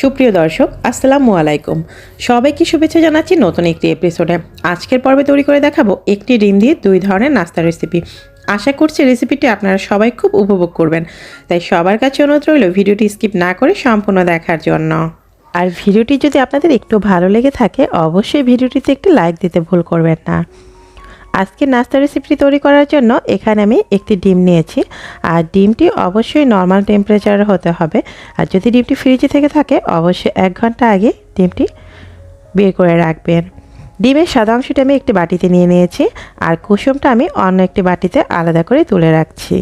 সুপ্রিয় দর্শক, আসসালামু আলাইকুম। সবাইকে শুভেচ্ছা জানাচ্ছি নতুন একটি এপিসোডে আজকের পর্বে তৈরি করে দেখাবো একটি ডিম দিয়ে দুই ধরনের নাস্তা রেসিপি আশা করছি রেসিপিটি আপনারা সবাই খুব উপভোগ করবেন। তাই সবার কাছে অনুরোধ রইল ভিডিওটি স্কিপ না করে সম্পূর্ণ দেখার জন্য। আর ভিডিওটি যদি আপনাদের একটু ভালো লেগে থাকে, অবশ্যই ভিডিওটিতে একটি লাইক দিতে ভুল করবেন না। আজকে নাস্তা রেসিপিটি তৈরি করার জন্য এখানে আমি একটি ডিম নিয়েছি। আর ডিমটি অবশ্যই নর্মাল টেম্পারেচারে হতে হবে। আর যদি ডিমটি ফ্রিজে থেকে থাকে, অবশ্যই এক ঘণ্টা আগে ডিমটি বের করে রাখবেন। ডিমের সাদা অংশটি আমি একটি বাটিতে নিয়ে নিয়েছি। আর কুসুমটা আমি অন্য একটি বাটিতে আলাদা করে তুলে রাখছি।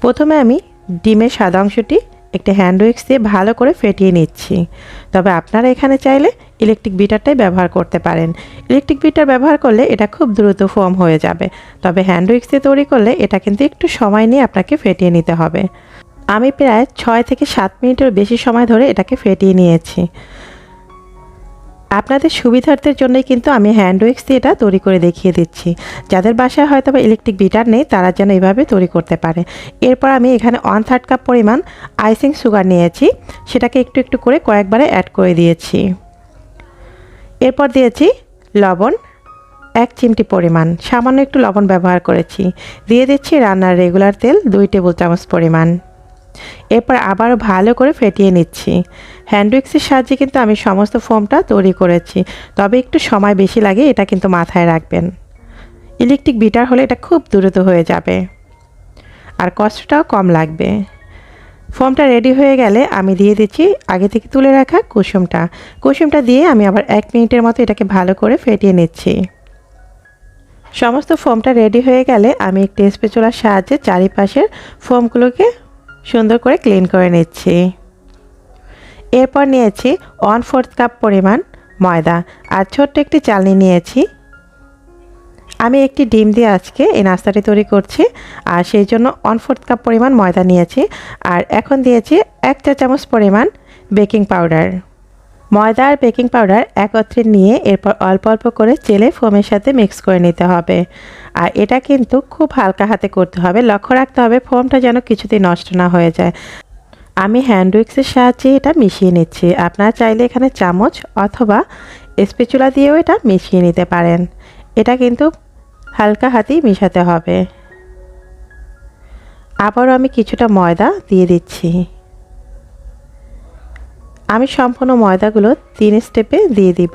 প্রথমে আমি ডিমের সাদা অংশটি একটি হ্যান্ড উইক্স দিয়ে ভালো করে ফেটিয়ে নিচ্ছি। তবে আপনারা এখানে চাইলে ইলেকট্রিক বিটারটাই ব্যবহার করতে পারেন। ইলেকট্রিক বিটার ব্যবহার করলে এটা খুব দ্রুত ফোম হয়ে যাবে। তবে হ্যান্ড উইক্স দিয়ে তৈরি করলে এটা কিন্তু একটু সময় নিয়ে আপনাকে ফেটিয়ে নিতে হবে। আমি প্রায় ছয় থেকে সাত মিনিটের বেশি সময় ধরে এটাকে ফেটিয়ে নিয়েছি। আপনাদের সুবিধার্থের জন্যই কিন্তু আমি হ্যান্ড উইক্স দিয়ে এটা তৈরি করে দেখিয়ে দিচ্ছি। যাদের বাসায় হয়তো বা ইলেকট্রিক বিটার নেই, তারা যেন এইভাবে তৈরি করতে পারে। এরপর আমি এখানে ওয়ান থার্ড কাপ পরিমাণ আইসিং সুগার নিয়েছি। সেটাকে একটু একটু করে কয়েকবারে অ্যাড করে দিয়েছি। এরপর দিয়েছি লবণ, এক চিমটি পরিমাণ। সামান্য একটু লবণ ব্যবহার করেছি। দিয়ে দিচ্ছি রান্নার রেগুলার তেল, দুই টেবিল চামচ পরিমাণ। এরপর আবারও ভালো করে ফেটিয়ে নিচ্ছি। হ্যান্ড উইক্সের সাহায্যে কিন্তু আমি সমস্ত ফোমটা তৈরি করেছি। তবে একটু সময় বেশি লাগে, এটা কিন্তু মাথায় রাখবেন। ইলেকট্রিক বিটার হলে এটা খুব দ্রুত হয়ে যাবে। আর কষ্টটাও কম লাগবে। ফোমটা রেডি হয়ে গেলে আমি দিয়ে দিচ্ছি আগে থেকে তুলে রাখা কুসুমটা। কুসুমটা দিয়ে আমি আবার এক মিনিটের মতো এটাকে ভালো করে ফেটিয়ে নিচ্ছি। সমস্ত ফোমটা রেডি হয়ে গেলে আমি একটি স্পেচুলার সাহায্যে চারিপাশের ফোমগুলোকে সুন্দর করে ক্লিন করে নিচ্ছি। এরপর নিয়েছি ওয়ান ফোর্থ কাপ পরিমাণ ময়দা আর ছোট্ট একটি চালনি নিয়েছি। আমি একটি ডিম দিয়ে আজকে এই নাস্তাটি তৈরি করছি আর সেই জন্য ওয়ান ফোর্থ কাপ পরিমাণ ময়দা নিয়েছি আর এখন দিয়েছি এক চা চামচ পরিমাণ বেকিং পাউডার ময়দা আর বেকিং পাউডার একত্রে নিয়ে এরপর অল্প অল্প করে চেলে ফোমের সাথে মিক্স করে নিতে হবে। আর এটা কিন্তু খুব হালকা হাতে করতে হবে। লক্ষ্য রাখতে হবে ফোমটা যেন কিছুতেই নষ্ট না হয়ে যায়। আমি হ্যান্ড উইক্সের সাহায্যে এটা মিশিয়ে নিচ্ছি। আপনারা চাইলে এখানে চামচ অথবা স্পেচুলা দিয়েও এটা মিশিয়ে নিতে পারেন। এটা কিন্তু হালকা হাতেই মিশাতে হবে। আবারও আমি কিছুটা ময়দা দিয়ে দিচ্ছি। আমি সম্পূর্ণ ময়দাগুলো তিন স্টেপে দিয়ে দিব।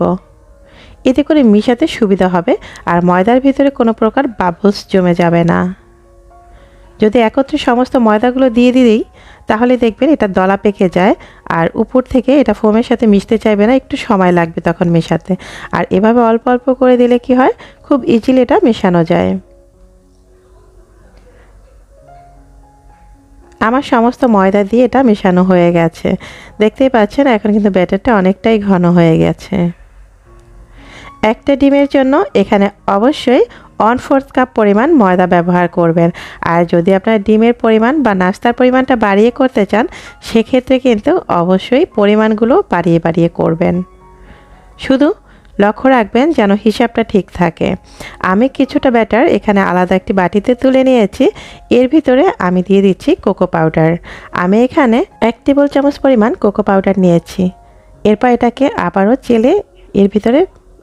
এতে করে মিশাতে সুবিধা হবে আর ময়দার ভিতরে কোনো প্রকার বাবুস জমে যাবে না। যদি একত্রে সমস্ত ময়দাগুলো দিয়ে দিই, তাহলে দেখবেন এটা দলা পেকে যায় আর উপর থেকে এটা ফোমের সাথে মিশতে চাইবে না, একটু সময় লাগবে তখন মেশাতে। আর এভাবে অল্প অল্প করে দিলে কি হয়? খুব ইজিলি এটা মেশানো যায়। আমার সমস্ত ময়দা দিয়ে এটা মেশানো হয়ে গেছে। দেখতেই পাচ্ছেন, এখন কিন্তু ব্যাটারটা অনেকটাই ঘন হয়ে গেছে। একটা ডিমের জন্য এখানে অবশ্যই ওয়ান ফোর্থ কাপ পরিমাণ ময়দা ব্যবহার করবেন। আর যদি আপনার ডিমের পরিমাণ বা নাস্তার পরিমাণটা বাড়িয়ে করতে চান, সেক্ষেত্রে কিন্তু অবশ্যই পরিমাণগুলো বাড়িয়ে বাড়িয়ে করবেন। শুধু লক্ষ্য রাখবেন যেন হিসাবটা ঠিক থাকে। আমি কিছুটা ব্যাটার এখানে আলাদা একটি বাটিতে তুলে নিয়েছি। এর ভিতরে আমি দিয়ে দিচ্ছি কোকো পাউডার। আমি এখানে এক টেবিল চামচ পরিমাণ কোকো পাউডার নিয়েছি। এরপর এটাকে আবারও চেলে এর ভিতরে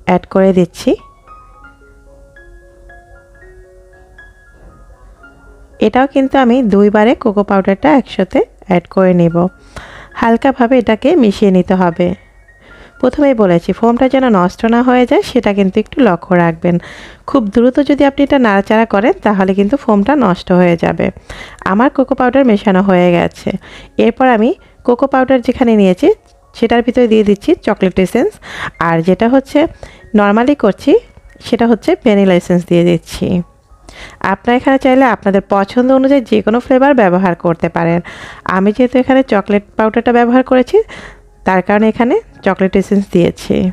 অ্যাড করে দিচ্ছি। এটাও কিন্তু আমি দুইবারে কোকো পাউডারটা একসাথে অ্যাড করে নেব। হালকাভাবে এটাকে মিশিয়ে নিতে হবে। প্রথমেই বলেছি ফোমটা যেন নষ্ট না হয়ে যায়, সেটা কিন্তু একটু লক্ষ্য রাখবেন। খুব দ্রুত যদি আপনি এটা নাড়াচাড়া করেন, তাহলে কিন্তু ফোমটা নষ্ট হয়ে যাবে। আমার কোকো পাউডার মেশানো হয়ে গেছে। এরপর আমি কোকো পাউডার যেখানে নিয়েছি, সেটার ভিতরে দিয়ে দিচ্ছি চকলেট এসেন্স। আর যেটা হচ্ছে নর্মালি করছি, সেটা হচ্ছে ভ্যানিলা এসেন্স দিয়ে দিচ্ছি। আপনারা এখানে চাইলে আপনাদের পছন্দ অনুযায়ী যে কোনো ফ্লেভার ব্যবহার করতে পারেন। আমি যেহেতু এখানে চকলেট পাউডারটা ব্যবহার করেছি তার কারণে এখানে চকলেট এসেন্স দিয়েছি।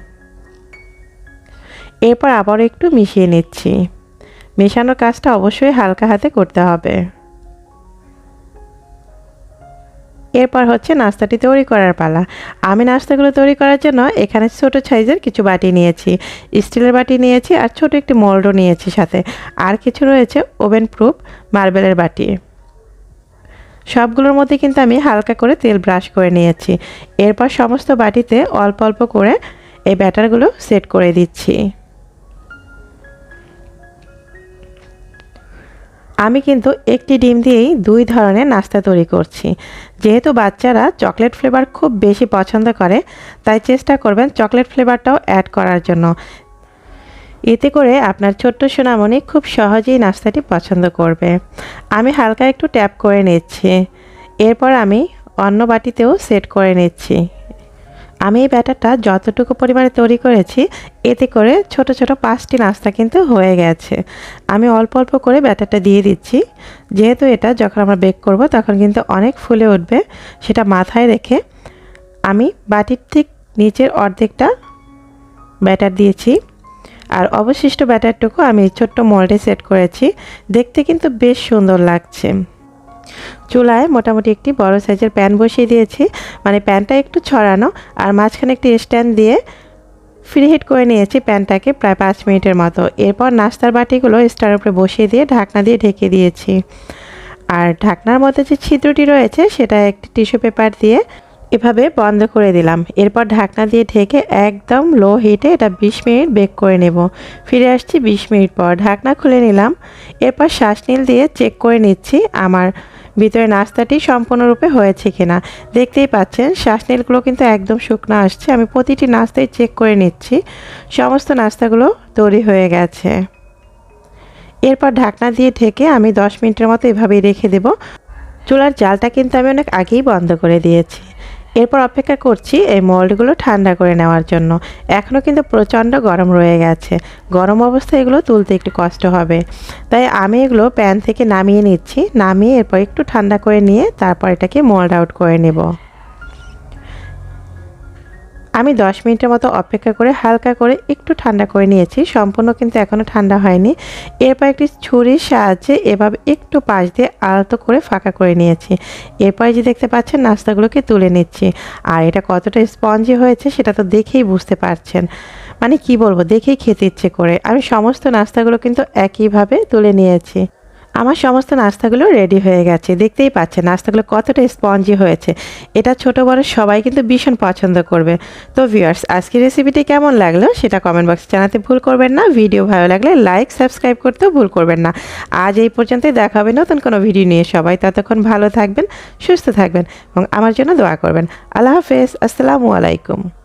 এরপর আবারও একটু মিশিয়ে নিচ্ছি। মেশানোর কাজটা অবশ্যই হালকা হাতে করতে হবে। এরপর হচ্ছে নাস্তাটি তৈরি করার পালা। আমি নাস্তাগুলো তৈরি করার জন্য এখানে ছোট সাইজের কিছু বাটি নিয়েছি। স্টিলের বাটি নিয়েছি আর ছোট একটি মোল্ডও নিয়েছি সাথে। আর কিছু রয়েছে ওভেন প্রুফ মার্বেলের বাটি। সবগুলোর মধ্যে কিন্তু আমি হালকা করে তেল ব্রাশ করে নিয়েছি। এরপর সমস্ত বাটিতে অল্প অল্প করে এই ব্যাটারগুলো সেট করে দিচ্ছি। আমি কিন্তু একটি ডিম দিয়েই দুই ধরনের নাস্তা তৈরি করছি। যেহেতু বাচ্চারা চকলেট ফ্লেভার খুব বেশি পছন্দ করে, তাই চেষ্টা করবেন চকলেট ফ্লেভারটাও অ্যাড করার জন্য। এতে করে আপনার ছোট্ট সোনামণি খুব সহজেই নাস্তাটি পছন্দ করবে। আমি হালকা একটু ট্যাপ করে নিচ্ছি। এরপর আমি অন্য বাটিতেও সেট করে নিচ্ছি। আমি এই ব্যাটারটা যতটুকু পরিমাণে তৈরি করেছি, এতে করে ছোট ছোট পাঁচটি নাস্তা কিন্তু হয়ে গেছে। আমি অল্প অল্প করে ব্যাটারটা দিয়ে দিচ্ছি। যেহেতু এটা যখন আমরা বেক করব, তখন কিন্তু অনেক ফুলে উঠবে। সেটা মাথায় রেখে আমি বাটির ঠিক নিচের অর্ধেকটা ব্যাটার দিয়েছি। আর অবশিষ্ট ব্যাটারটুকু আমি ছোট্ট মোল্ডে সেট করেছি। দেখতে কিন্তু বেশ সুন্দর লাগছে। চুলায় মোটামুটি একটি বড় সাইজের প্যান বসিয়ে দিয়েছি। মানে প্যানটা একটু ছড়ানো আর মাঝখানে একটি স্ট্যান্ড দিয়ে ফ্রি হিট করে নিয়েছি প্যানটাকে প্রায় পাঁচ মিনিটের মতো। এরপর নাস্তার বাটিগুলো স্টার উপরে বসিয়ে দিয়ে ঢাকনা দিয়ে ঢেকে দিয়েছি। আর ঢাকনার মধ্যে যে ছিদ্রটি রয়েছে, সেটা একটি টিস্যু পেপার দিয়ে এভাবে বন্ধ করে দিলাম। এরপর ঢাকনা দিয়ে ঢেকে একদম লো হিটে এটা বিশ মিনিট বেক করে নেব। ফিরে আসছি বিশ মিনিট পর। ঢাকনা খুলে নিলাম। এরপর শ্বাস নীল দিয়ে চেক করে নিচ্ছি আমার ভিতরে নাস্তাটি সম্পূর্ণরূপে হয়েছে কিনা। দেখতেই পাচ্ছেন শ্বাসনীলগুলো কিন্তু একদম শুকনো আসছে। আমি প্রতিটি নাস্তায় চেক করে নিচ্ছি। সমস্ত নাস্তাগুলো তৈরি হয়ে গেছে। এরপর ঢাকনা দিয়ে ঢেকে আমি দশ মিনিটের মতো এভাবেই রেখে দেব। চুলার জালটা কিন্তু আমি অনেক আগেই বন্ধ করে দিয়েছি। এরপর অপেক্ষা করছি এই মোল্ডগুলো ঠান্ডা করে নেওয়ার জন্য। এখনও কিন্তু প্রচণ্ড গরম রয়ে গেছে। গরম অবস্থায় এগুলো তুলতে একটু কষ্ট হবে। তাই আমি এগুলো প্যান থেকে নামিয়ে নিচ্ছি। নামিয়ে এরপর একটু ঠান্ডা করে নিয়ে তারপর এটাকে মোল্ড আউট করে নেব। আমি দশ মিনিটের মতো অপেক্ষা করে হালকা করে একটু ঠান্ডা করে নিয়েছি। সম্পূর্ণ কিন্তু এখনও ঠান্ডা হয়নি। এরপর একটি ছুরির সাহায্যে এভাবে একটু পাশ দিয়ে আলতো করে ফাঁকা করে নিয়েছি। এরপরে যে দেখতে পাচ্ছেন, নাস্তাগুলোকে তুলে নিচ্ছি। আর এটা কতটা স্পঞ্জি হয়েছে সেটা তো দেখেই বুঝতে পারছেন। মানে কি বলব, দেখেই খেতে ইচ্ছে করে। আমি সমস্ত নাস্তাগুলো কিন্তু একইভাবে তুলে নিয়েছি। আমার সমস্ত নাস্তাগুলো রেডি হয়ে গেছে। দেখতেই পাচ্ছেন নাস্তাগুলো কতটা স্পঞ্জি হয়েছে। এটা ছোট বড় সবাই কিন্তু ভীষণ পছন্দ করবে। তো ভিউয়ার্স আজকের রেসিপিটি কেমন লাগল সেটা কমেন্ট বক্সে জানাতে ভুল করবেন না। ভিডিও ভালো লাগলে লাইক সাবস্ক্রাইব করতেও ভুল করবেন না। আজ এই পর্যন্তই দেখা হবে নতুন কোনো ভিডিও নিয়ে। সবাই ততক্ষণ ভালো থাকবেন, সুস্থ থাকবেন এবং আমার জন্য দোয়া করবেন। আল্লাহ হাফেজ। আসসালামু আলাইকুম।